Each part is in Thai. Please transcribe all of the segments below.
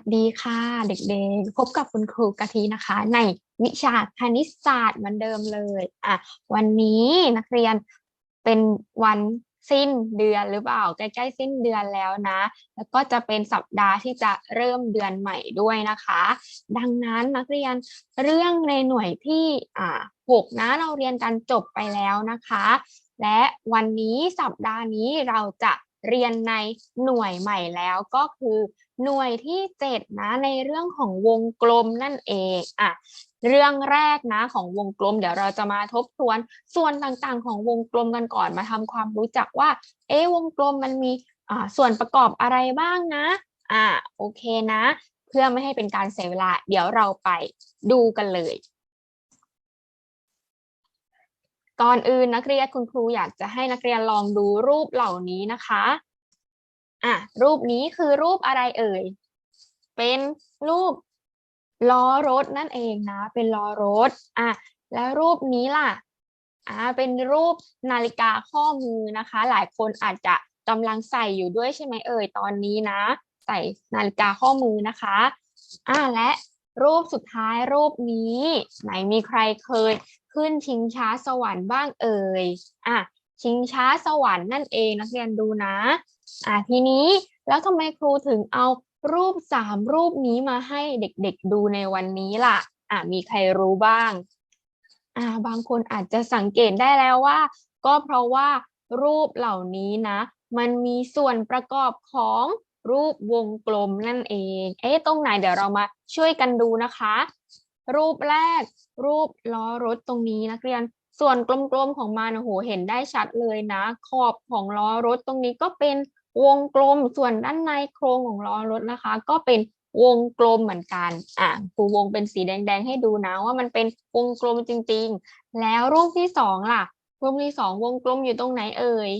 สดีค่ะ เด็กๆ พบกับคุณครูกะทินะคะ ในวิชาคณิตศาสตร์เหมือนเดิมเลยอะวันนี้นักเรียนเป็นวันสิ้นเดือนหรือเปล่าใกล้ๆสิ้นเดือนแล้วนะ แล้วก็จะเป็นสัปดาห์ที่จะเริ่มเดือนใหม่ด้วยนะคะ ดังนั้นนักเรียนเรื่องในหน่วยที่อ่าหกนะเราเรียนกันจบไปแล้วนะคะ และวันนี้สัปดาห์นี้เราจะ เรียนในหน่วยใหม่แล้วก็คือหน่วยที่เจ็ดนะในเรื่องของวงกลมนั่นเองอะเรื่องแรกนะของวงกลม เดี๋ยวเราจะมาทบทวนส่วนต่างๆ ของวงกลมกันก่อนมาทำความรู้จักว่า เอ๊วงกลมมันมีอ่าส่วนประกอบอะไรบ้างนะอ่าโอเคนะ เพื่อไม่ให้เป็นการเสียเวลา เดี๋ยวเราไปดูกันเลย ก่อนอื่นนักเรียนคุณครูอยากจะให้นักเรียนลองดูรูปเหล่านี้นะคะอะรูปนี้คือรูปอะไรเอ่ย เป็นรูปล้อรถนั่นเองนะ เป็นล้อรถอะแล้วรูปนี้ล่ะอ่าเป็นรูปนาฬิกาข้อมือนะคะ หลายคนอาจจะกำลังใส่อยู่ด้วยใช่ไหมเอ่ยตอนนี้นะ ใส่นาฬิกาข้อมือนะคะอ่าและ รูปสุดท้ายรูปนี้ ไหนมีใครเคยขึ้นชิงช้าสวรรค์บ้างเอ่ยอะชิงช้าสวรรค์นั่นเองนักเรียนดูนะอะทีนี้แล้วทำไมครูถึงเอารูปสามรูปนี้มาให้เด็กๆดูในวันนี้ล่ะอะมีใครรู้บ้างอ่าบางคนอาจจะสังเกตได้แล้วว่า ก็เพราะว่ารูปเหล่านี้นะ มันมีส่วนประกอบของ รูปวงกลมนั่นเอง เอ๊ะ ตรงไหนเดี๋ยวเรามาช่วยกันดูนะคะ รูปแรก รูปล้อรถตรงนี้นักเรียน ส่วนกลมๆของมันโอ้โหเห็นได้ชัดเลยนะ ขอบของล้อรถตรงนี้ก็เป็นวงกลม ส่วนด้านในโครงของล้อรถนะคะ ก็เป็นวงกลมเหมือนกัน อะครูวงเป็นสีแดง ๆ ให้ดูนะว่ามันเป็นวงกลมจริง ๆ แล้วรูปที่สองล่ะ รูปที่สองวงกลมอยู่ตรงไหนเอ่ย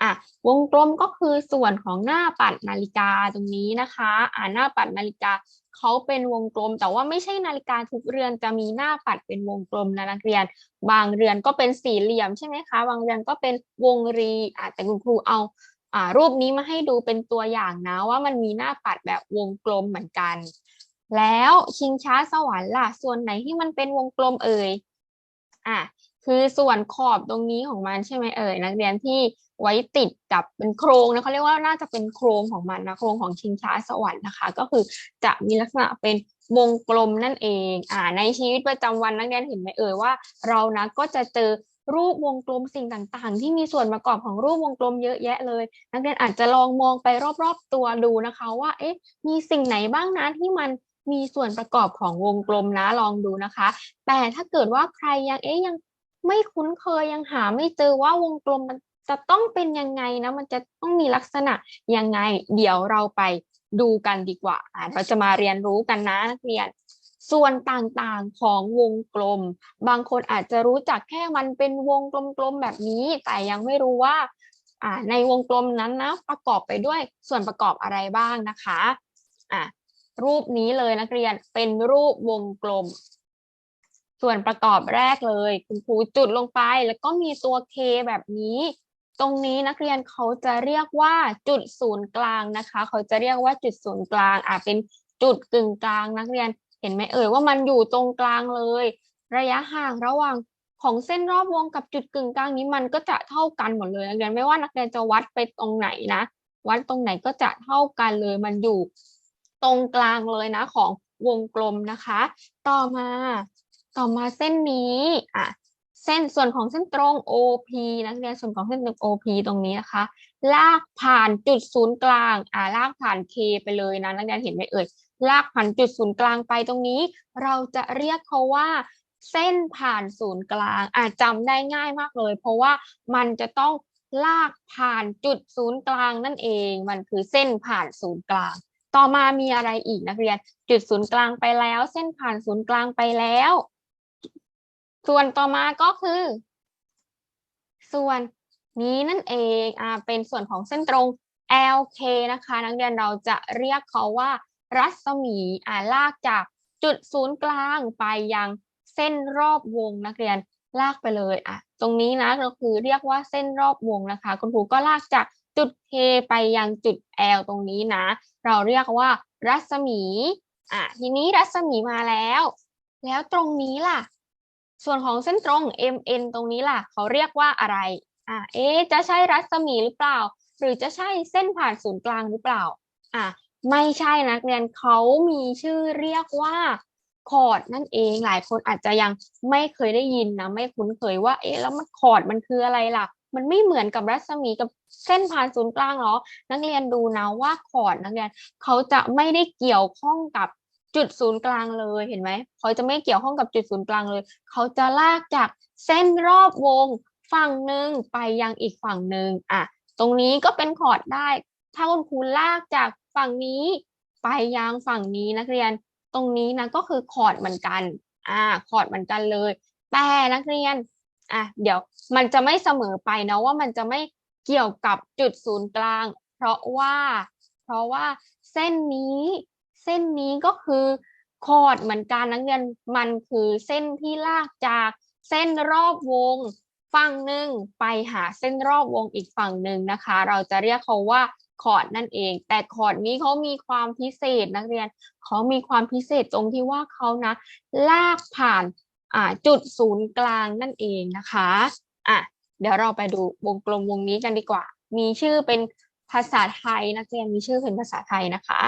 อะวงกลมก็คือส่วนของหน้าปัดนาฬิกาตรงนี้นะคะ อ่าหน้าปัดนาฬิกาเขาเป็นวงกลม แต่ว่าไม่ใช่นาฬิกาทุกเรือนจะมีหน้าปัดเป็นวงกลมนะนักเรียน บางเรือนก็เป็นสี่เหลี่ยมใช่ไหมคะ บางเรือนก็เป็นวงรีอะแต่คุณครูเอาอ่ารูปนี้มาให้ดูเป็นตัวอย่างนะว่ามันมีหน้าปัดแบบวงกลมเหมือนกัน แล้วชิงช้าสวรรค์ล่ะส่วนไหนที่มันเป็นวงกลมเอ่ยอะ คือส่วนขอบตรงนี้ของมันใช่ไหมเอ่ยนักเรียนที่ไว้ติดกับเป็นโครงนะเขาเรียกว่าน่าจะเป็นโครงของมันนะโครงของชิงช้าสวรรค์นะคะ ก็คือจะมีลักษณะเป็นวงกลมนั่นเองอ่าในชีวิตประจำวันนักเรียนเห็นไหมเอ่ยว่า เรานะก็จะเจอรูปวงกลมสิ่งต่างๆ ที่มีส่วนประกอบของรูปวงกลมเยอะแยะเลย นักเรียนอาจจะลองมองไปรอบๆตัวดูนะคะว่าเอ๊ะมีสิ่งไหนบ้างนะที่มันมีส่วนประกอบของวงกลมนะลองดูนะคะ แต่ถ้าเกิดว่าใครยังเอ๊ะยัง ไม่คุ้นเคยยังหาไม่เจอว่าวงกลมมันจะต้องเป็นยังไงนะ มันจะต้องมีลักษณะยังไง เดี๋ยวเราไปดูกันดีกว่า เราจะมาเรียนรู้กันนะนักเรียน ส่วนต่างๆของวงกลม บางคนอาจจะรู้จักแค่มันเป็นวงกลมๆแบบนี้ แต่ยังไม่รู้ว่าในวงกลมนั้นนะประกอบไปด้วยส่วนประกอบอะไรบ้างนะคะะรูปนี้เลยนักเรียนเป็นรูปวงกลม ส่วนประกอบแรกเลย คุณครูจุดลงไปแล้วก็มีตัว K แบบนี้ ตรงนี้นักเรียนเขาจะเรียกว่าจุดศูนย์กลางนะคะ เขาจะเรียกว่าจุดศูนย์กลางอาจเป็นจุดกึ่งกลางนักเรียนเห็นไหมเอ่ยว่ามันอยู่ตรงกลางเลย ระยะห่างระหว่างของเส้นรอบวงกับจุดกึ่งกลางนี้มันก็จะเท่ากันหมดเลยนักเรียนไม่ว่านักเรียนจะวัดไปตรงไหนนะ วัดตรงไหนก็จะเท่ากันเลย มันอยู่ตรงกลางเลยนะของวงกลมนะคะ ต่อมา ต่อมาเส้นนี้อะเส้นส่วนของเส้นตรง OP นักเรียนส่วนของเส้นตรง OP ตรงนี้นะคะ ลากผ่านจุดศูนย์กลางอ่าลากผ่าน K ไปเลยนะนักเรียนเห็นไหมเอ่ยลากผ่านจุดศูนย์กลางไปตรงนี้ เราจะเรียกเขาว่า เส้นผ่านศูนย์กลางอาจจำได้ง่ายมากเลย เพราะว่ามันจะต้องลากผ่านจุดศูนย์กลางนั่นเอง มันคือเส้นผ่านศูนย์กลาง ต่อมามีอะไรอีกนักเรียน จุดศูนย์กลางไปแล้ว เส้นผ่านศูนย์กลางไปแล้ว ส่วนต่อมาก็คือ ส่วนนี้นั่นเองอ่าเป็นส่วนของเส้นตรง LK นะคะ นักเรียนเราจะเรียกเขาว่า รัศมีอ่าลากจากจุดศูนย์กลางไปยังเส้นรอบวงนักเรียนลากไปเลยอะตรงนี้นะก็คือเรียกว่าเส้นรอบวงนะคะ คุณครูก็ลากจากจุด K ไปยังจุด L ตรงนี้นะ เราเรียกว่า รัศมีอะทีนี้รัศมีมาแล้ว แล้วตรงนี้ล่ะ ส่วนของเส้นตรง MN ตรงนี้ล่ะ เขาเรียกว่าอะไรอะเอ๊จะใช่รัศมีหรือเปล่า หรือจะใช่เส้นผ่านศูนย์กลางหรือเปล่าอะไม่ใช่นักเรียนเขามีชื่อเรียกว่าคอร์ดนั่นเองหลายคนอาจจะยังไม่เคยได้ยินนะไม่คุ้นเคยว่าเอ๊ะแล้วมันคอร์ดมันคืออะไรล่ะ มันไม่เหมือนกับรัศมีกับเส้นผ่านศูนย์กลางหรอ นักเรียนดูนะว่าคอร์ดนักเรียนเขาจะไม่ได้เกี่ยวข้องกับ จุดศูนย์กลางเลยเห็นไหมเขาจะไม่เกี่ยวข้องกับจุดศูนย์กลางเลย เขาจะลากจากเส้นรอบวงฝั่งหนึ่งไปยังอีกฝั่งหนึ่งอะตรงนี้ก็เป็นคอร์ดได้ ถ้าคุณครูลากจากฝั่งนี้ ไปยังฝั่งนี้นักเรียน ตรงนี้นะก็คือคอร์ดเหมือนกันอ่าคอร์ดเหมือนกันเลย แต่นักเรียนอะเดี๋ยวมันจะไม่เสมอไปนะว่ามันจะไม่เกี่ยวกับจุดศูนย์กลาง เพราะว่า เพราะว่าเส้นนี้ เส้นนี้ก็คือคอร์ดเหมือนกันนักเรียนมันคือเส้นที่ลากจากเส้นรอบวงฝั่งหนึ่งไปหาเส้นรอบวงอีกฝั่งหนึ่งนะคะ เราจะเรียกเขาว่าคอร์ดนั่นเอง แต่คอร์ดนี้เขามีความพิเศษนักเรียนเขามีความพิเศษตรงที่ว่าเขานะ ลากผ่านจุดศูนย์กลางนั่นเองนะคะอะเดี๋ยวเราไปดูวงกลมวงนี้กันดีกว่า มีชื่อเป็นภาษาไทยนักเรียนมีชื่อเป็นภาษาไทยนะคะ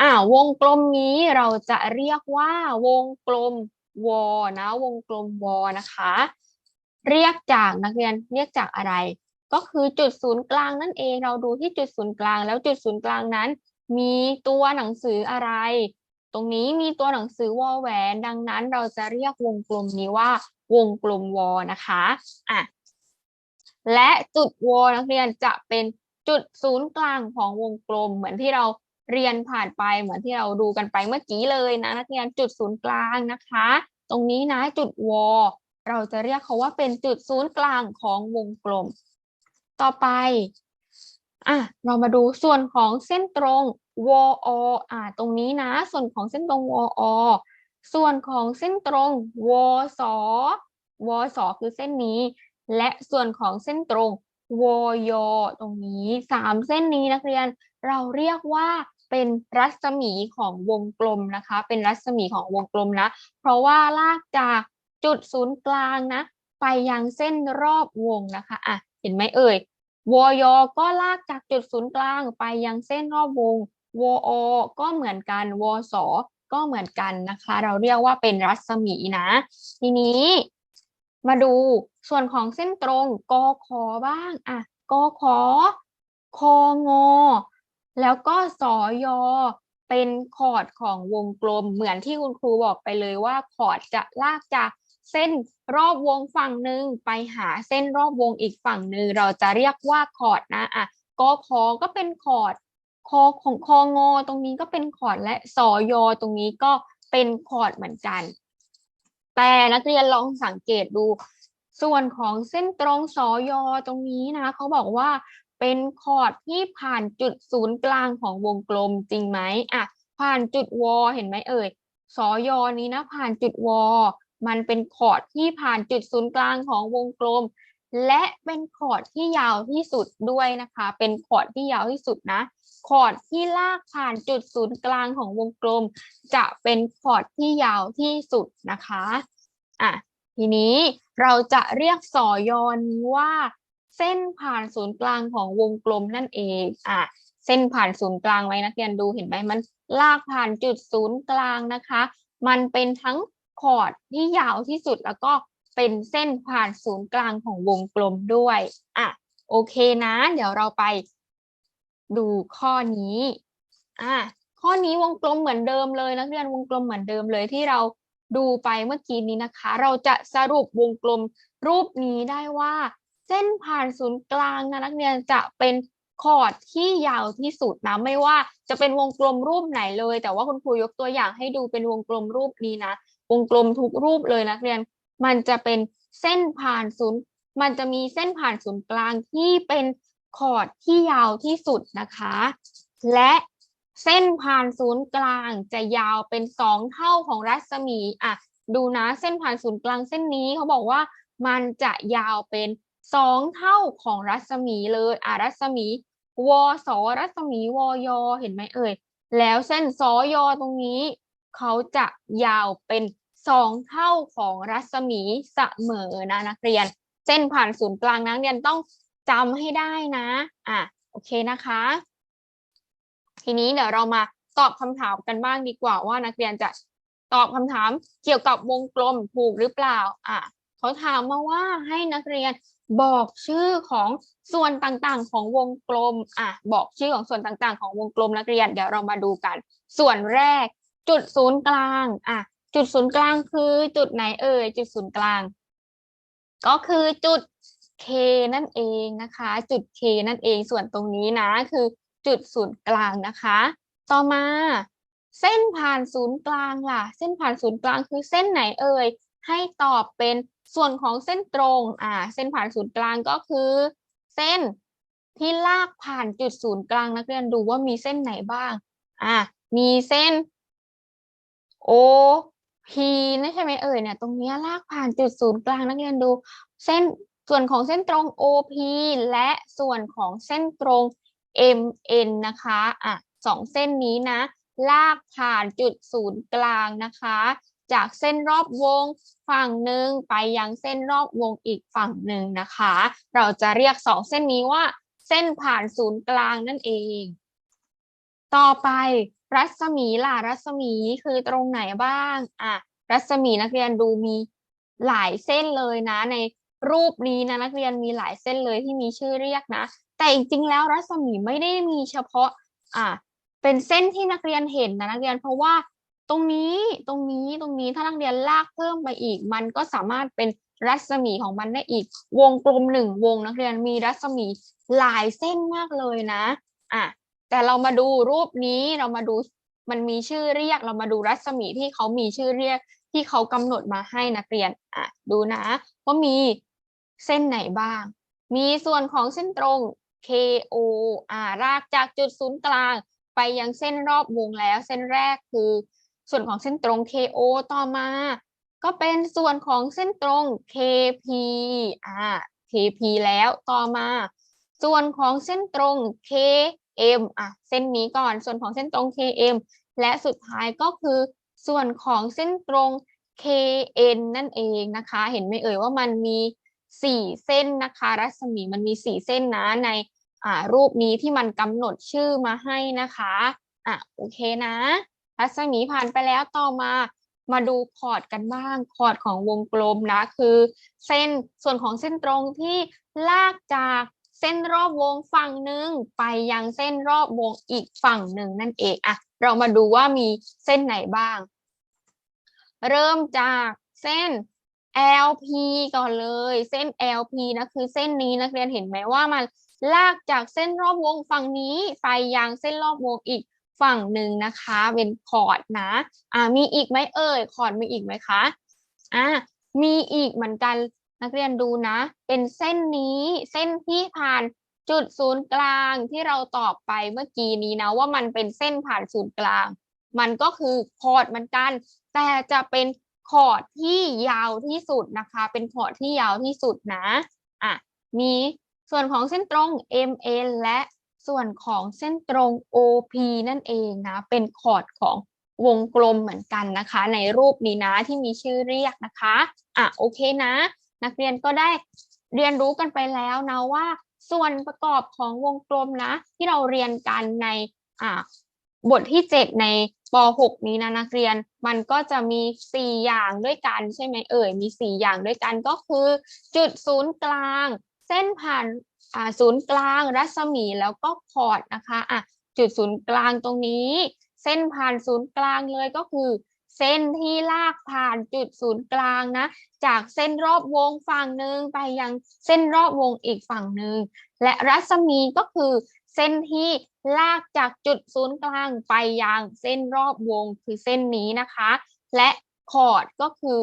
อ่าวงกลมนี้เราจะเรียกว่าวงกลมวอนะ วงกลมวอนะคะ เรียกจากนักเรียนเรียกจากอะไร ก็คือจุดศูนย์กลางนั่นเองเราดูที่จุดศูนย์กลางแล้วจุดศูนย์กลางนั้น มีตัวหนังสืออะไร ตรงนี้มีตัวหนังสือวอแหวน ดังนั้นเราจะเรียกวงกลมนี้ว่า วงกลมวอนะคะอะและจุดวอนักเรียนจะเป็นจุดศูนย์กลางของวงกลมเหมือนที่เรา เรียนผ่านไปเหมือนที่เราดูกันไปเมื่อกี้เลยนะนักเรียนจุดศูนย์กลางนะคะ ตรงนี้นะจุดวอเราจะเรียกเขาว่าเป็นจุดศูนย์กลางของวงกลม ต่อไปอะเรามาดูส่วนของเส้นตรงวออ่าตรงนี้นะ ส่วนของเส้นตรงวอส่วนของเส้นตรงวสวสคือเส้นนี้ และส่วนของเส้นตรงวยตรงนี้สามเส้นนี้นักเรียน เราเรียกว่า เป็นรัศมีของวงกลมนะคะ เป็นรัศมีของวงกลมนะ เพราะว่าลากจากจุดศูนย์กลางนะ ไปยังเส้นรอบวงนะคะอะเห็นไหมเอ่ยวอยก็ลากจากจุดศูนย์กลางไปยังเส้นรอบวงวอก็เหมือนกันวสก็เหมือนกันนะคะ เราเรียกว่าเป็นรัศมีนะ ทีนี้มาดูส่วนของเส้นตรงกคบ้างอะกคคง แล้วก็สอยอเป็นคอร์ดของวงกลมเหมือนที่คุณครูบอกไปเลยว่าคอร์ดจะลากจากเส้นรอบวงฝั่งหนึ่งไปหาเส้นรอบวงอีกฝั่งหนึ่งเราจะเรียกว่าคอร์ดนะอะกคก็เป็นคอร์ดคอของคองอตรงนี้ก็เป็นคอร์ดและสอยอตรงนี้ก็เป็นคอร์ดเหมือนกัน แต่นักเรียนลองสังเกตดู ส่วนของเส้นตรงสอยอตรงนี้นะเขาบอกว่า เป็นคอร์ดที่ผ่านจุดศูนย์กลางของวงกลมจริงไหมอะผ่านจุดวอเห็นไหมเอ่ยสอยอนี้นะผ่านจุดวอมันเป็นคอร์ดที่ผ่านจุดศูนย์กลางของวงกลม และเป็นคอร์ดที่ยาวที่สุดด้วยนะคะ เป็นคอร์ดที่ยาวที่สุดนะคอร์ดที่ลากผ่านจุดศูนย์กลางของวงกลม จะเป็นคอร์ดที่ยาวที่สุดนะคะอะทีนี้เราจะเรียกสอยอนี้ว่า เส้นผ่านศูนย์กลางของวงกลมนั่นเองอะเส้นผ่านศูนย์กลางไว้นักเรียนดูเห็นไหมมันลากผ่านจุดศูนย์กลางนะคะ มันเป็นทั้งคอร์ดที่ยาวที่สุดแล้วก็เป็นเส้นผ่านศูนย์กลางของวงกลมด้วยอะโอเคนะ เดี๋ยวเราไปดูข้อนี้อะข้อนี้วงกลมเหมือนเดิมเลยนักเรียนวงกลมเหมือนเดิมเลยที่เราดูไปเมื่อกี้นี้นะคะ เราจะสรุปวงกลมรูปนี้ได้ว่า เส้นผ่านศูนย์กลางนะนักเรียนจะเป็นคอร์ดที่ยาวที่สุดนะไม่ว่าจะเป็นวงกลมรูปไหนเลย แต่ว่าคุณครูยกตัวอย่างให้ดูเป็นวงกลมรูปนี้นะ วงกลมทุกรูปเลยนักเรียน มันจะเป็นเส้นผ่านศูนย์ มันจะมีเส้นผ่านศูนย์กลางที่เป็นคอร์ดที่ยาวที่สุดนะคะ และเส้นผ่านศูนย์กลางจะยาวเป็นสองเท่าของรัศมีอะดูนะเส้นผ่านศูนย์กลางเส้นนี้เขาบอกว่ามันจะยาวเป็น สองเท่าของรัศมีเลยอะรัศมีวสรัศมีวยเห็นไหมเอ่ย แล้วเส้นสอยตรงนี้ เขาจะยาวเป็นสองเท่าของรัศมีเสมอนะนักเรียน เส้นผ่านศูนย์กลางนักเรียนต้องจำให้ได้นะ อะโอเคนะคะ ทีนี้เดี๋ยวเรามาตอบคำถามกันบ้างดีกว่าว่านักเรียนจะตอบคำถามเกี่ยวกับวงกลมถูกหรือเปล่า อะเขาถามมาว่าให้นักเรียน บอกชื่อของส่วนต่างๆ ของวงกลมอะบอกชื่อของส่วนต่างๆ ของวงกลมนักเรียน เดี๋ยวเรามาดูกัน ส่วนแรก จุดศูนย์กลางอะจุดศูนย์กลางคือจุดไหนเอ่ยจุดศูนย์กลาง ก็คือจุด K นั่นเองนะคะ จุด K นั่นเองส่วนตรงนี้นะคือจุดศูนย์กลางนะคะ ต่อมา เส้นผ่านศูนย์กลางล่ะ เส้นผ่านศูนย์กลางคือเส้นไหนเอ่ย ให้ตอบเป็นส่วนของเส้นตรงอ่าเส้นผ่านศูนย์กลางก็คือ เส้นที่ลากผ่านจุดศูนย์กลางนักเรียนดูว่ามีเส้นไหนบ้างอ่ามีเส้น O P นะใช่ไหมเอ่ยเนี่ยตรงนี้ลากผ่านจุดศูนย์กลางนักเรียนดู เส้นส่วนของเส้นตรง OP และส่วนของเส้นตรง MN นะคะอะสองเส้นนี้นะ ลากผ่านจุดศูนย์กลางนะคะ จากเส้นรอบวงฝั่งหนึ่งไปยังเส้นรอบวงอีกฝั่งหนึ่งนะคะ เราจะเรียกสองเส้นนี้ว่า เส้นผ่านศูนย์กลางนั่นเอง ต่อไปรัศมีล่ะรัศมีคือตรงไหนบ้างอะรัศมีนักเรียนดูมีหลายเส้นเลยนะ ในรูปนี้นะนักเรียนมีหลายเส้นเลยที่มีชื่อเรียกนะ แต่จริงๆแล้วรัศมีไม่ได้มีเฉพาะอะเป็นเส้นที่นักเรียนเห็นนะนักเรียนเพราะว่า ตรงนี้ตรงนี้ตรงนี้ถ้านักเรียนลากเพิ่มไปอีก มันก็สามารถเป็นรัศมีของมันได้อีก วงกลมหนึ่งวงนักเรียนมีรัศมีหลายเส้นมากเลยนะอะแต่เรามาดูรูปนี้เรามาดูมันมีชื่อเรียกเรามาดูรัศมีที่เขามีชื่อเรียกที่เขากำหนดมาให้นักเรียนอะดูนะว่ามีเส้นไหนบ้าง มีส่วนของเส้นตรง KO อ่ารากจากจุดศูนย์กลาง ไปยังเส้นรอบวงแล้ว เส้นแรกคือ ส่วนของเส้นตรง KO ต่อมา ก็เป็นส่วนของเส้นตรง KP อ่า KP แล้วต่อมา ส่วนของเส้นตรง KM อะเส้นนี้ก่อนส่วนของเส้นตรง KM และสุดท้ายก็คือส่วนของเส้นตรง KN นั่นเองนะคะ เห็นไหมเอ่ยว่ามันมีสี่เส้นนะคะ รัศมีมันมีสี่เส้นนะในอ่ารูปนี้ที่มันกำหนดชื่อมาให้นะคะ อะโอเคนะ รัศมีผ่านไปแล้วต่อมามาดูคอร์ดกันบ้างคอร์ดของวงกลมนะคือ เส้นส่วนของเส้นตรงที่ลากจากเส้นรอบวงฝั่งหนึ่งไปยังเส้นรอบวงอีกฝั่งหนึ่งนั่นเองอะเรามาดูว่ามีเส้นไหนบ้าง เริ่มจากเส้น LP ก่อนเลย เส้น LP นะคือเส้นนี้นักเรียนเห็นไหมว่ามันลากจากเส้นรอบวงฝั่งนี้ไปยังเส้นรอบวงอีก ฝั่งหนึ่งนะคะเป็นคอร์ดนะอ่ามีอีกไหมเอ่ยคอร์ดมีอีกไหมคะอ่ามีอีกเหมือนกันนักเรียนดูนะ เป็นเส้นนี้เส้นที่ผ่านจุดศูนย์กลางที่เราตอบไปเมื่อกี้นี้นะว่ามันเป็นเส้นผ่านศูนย์กลาง มันก็คือคอร์ดเหมือนกัน แต่จะเป็นคอร์ดที่ยาวที่สุดนะคะ เป็นคอร์ดที่ยาวที่สุดนะอะมีส่วนของเส้นตรง MN และ ส่วนของเส้นตรง OP นั่นเองนะ เป็นคอร์ดของวงกลมเหมือนกันนะคะ ในรูปนี้นะที่มีชื่อเรียกนะคะอะโอเคนะ นักเรียนก็ได้เรียนรู้กันไปแล้วนะว่า ส่วนประกอบของวงกลมนะ ที่เราเรียนกันในอ่าบทที่ 7 ในป .6 นี้นะนักเรียนมันก็จะมี 4 อย่างด้วยกันใช่ไหมเอ่ยมี 4 อย่างด้วยกันก็คือ จุดศูนย์กลาง เส้นผ่าน ศูนย์กลางรัศมีแล้วก็คอร์ดนะคะอะจุดศูนย์กลางตรงนี้ เส้นผ่านศูนย์กลางเลยก็คือ เส้นที่ลากผ่านจุดศูนย์กลางนะ จากเส้นรอบวงฝั่งหนึ่งไปยังเส้นรอบวงอีกฝั่งหนึ่งและรัศมีก็คือเส้นที่ลากจากจุดศูนย์กลางไปยังเส้นรอบวงคือเส้นนี้นะคะ และคอร์ดก็คือ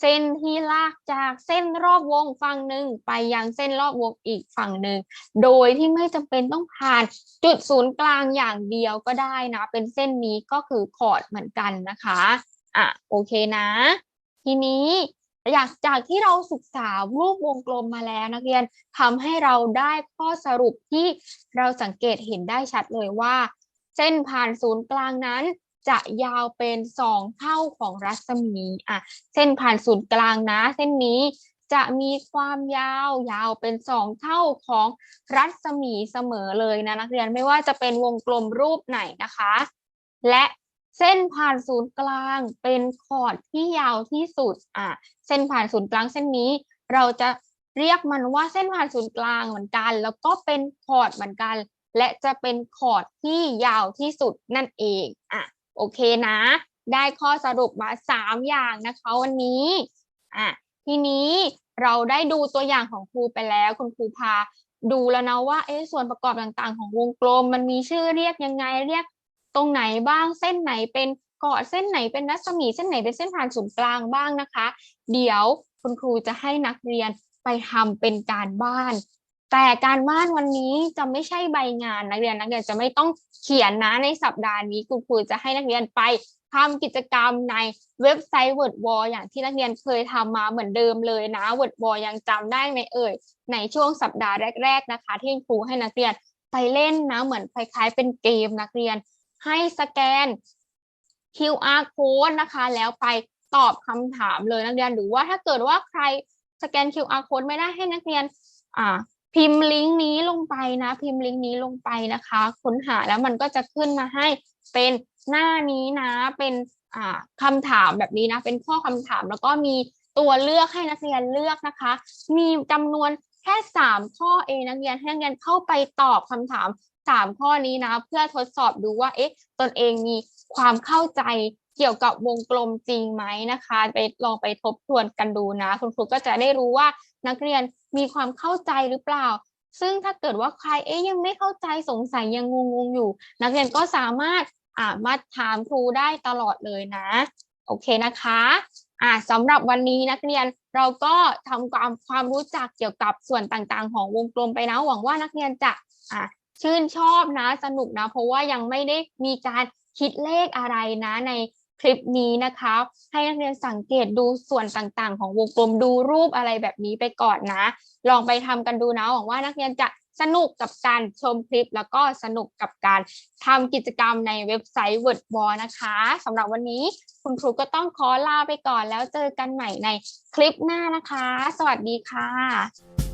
เส้นที่ลากจากเส้นรอบวงฝั่งหนึ่งไปยังเส้นรอบวงอีกฝั่งหนึ่ง โดยที่ไม่จำเป็นต้องผ่านจุดศูนย์กลางอย่างเดียวก็ได้นะ เป็นเส้นนี้ก็คือคอร์ดเหมือนกันนะคะ อะโอเคนะ ทีนี้อยากจากที่เราศึกษารูปวงกลมมาแล้วนักเรียนทำให้เราได้ข้อสรุปที่เราสังเกตเห็นได้ชัดเลยว่า เส้นผ่านศูนย์กลางนั้น จะยาวเป็นสองเท่าของรัศมีอะเส้นผ่านศูนย์กลางนะ เส้นนี้จะมีความยาวยาวเป็นสองเท่าของรัศมีเสมอเลยนะนักเรียนไม่ว่าจะเป็นวงกลมรูปไหนนะคะ และเส้นผ่านศูนย์กลางเป็นขอดที่ยาวที่สุดอะเส้นผ่านศูนย์กลางเส้นนี้ เราจะเรียกมันว่าเส้นผ่านศูนย์กลางเหมือนกัน แล้วก็เป็นขอดเหมือนกัน และจะเป็นขอดที่ยาวที่สุดนั่นเองอะ โอเคนะ ได้ข้อสรุปมาสามอย่างนะคะวันนี้อะทีนี้เราได้ดูตัวอย่างของครูไปแล้ว คุณครูพาดูแล้วนะว่าเอ๊ะส่วนประกอบต่างๆ ของวงกลม มันมีชื่อเรียกยังไงเรียกตรงไหนบ้างเส้นไหนเป็นเกาะเส้นไหนเป็นรัศมีเส้นไหนเป็นเส้นผ่านศูนย์กลางบ้างนะคะ เดี๋ยวคุณครูจะให้นักเรียนไปทำเป็นการบ้าน แต่การบ้านวันนี้จะไม่ใช่ใบงานนักเรียนนักเรียนจะไม่ต้องเขียนนะในสัปดาห์นี้คุณครูจะให้นักเรียนไปทำกิจกรรมในเว็บไซต์ Word Wall อย่างที่นักเรียนเคยทำมาเหมือนเดิมเลยนะ Word Wall ยังจำได้ไหมเอ่ย ในช่วงสัปดาห์แรก ๆนะคะ ที่ครูให้นักเรียนไปเล่นนะเหมือนคล้ายๆเป็นเกมนักเรียน ให้สแกน QR code นะคะ แล้วไปตอบคำถามเลยนักเรียนหรือว่าถ้าเกิดว่าใครสแกน QR code ไม่ได้ให้นักเรียนอ่า พิมพ์ลิงก์นี้ลงไปนะ พิมพ์ลิงก์นี้ลงไปนะคะ ค้นหาแล้วมันก็จะขึ้นมาให้เป็นหน้านี้นะ เป็นอ่าคำถามแบบนี้นะ เป็นข้อคำถามแล้วก็มีตัวเลือกให้นักเรียนเลือกนะคะ มีจำนวนแค่สามข้อเองนักเรียนให้นักเรียนเข้าไปตอบคำถามสามข้อนี้นะ เพื่อทดสอบดูว่าเอ๊ะตนเองมีความเข้าใจ เกี่ยวกับวงกลมจริงไหมนะคะ ไปลองไปทบทวนกันดูนะ คุณครูก็จะได้รู้ว่านักเรียนมีความเข้าใจหรือเปล่า ซึ่งถ้าเกิดว่าใครเอ๊ยยังไม่เข้าใจสงสัยยังงงๆอยู่ นักเรียนก็สามารถอ่ามาถามครูได้ตลอดเลยนะ โอเคนะคะอ่าสำหรับวันนี้นักเรียนเราก็ทำความความรู้จักเกี่ยวกับส่วนต่างๆ ของวงกลมไปนะหวังว่านักเรียนจะอ่าชื่นชอบนะสนุกนะ เพราะว่ายังไม่ได้มีการคิดเลขอะไรนะใน คลิปนี้นะคะ ให้นักเรียนสังเกตดูส่วนต่างๆ ของวงกลมดูรูปอะไรแบบนี้ไปก่อนนะ ลองไปทำกันดูนะหวังว่านักเรียนจะสนุกกับการชมคลิปแล้วก็สนุกกับการทำกิจกรรมในเว็บไซต์ w o r d w a l l นะคะสำหรับวันนี้คุณครูก็ต้องขอลาไปก่อนแล้วเจอกันใหม่ในคลิปหน้านะคะ สวัสดีค่ะ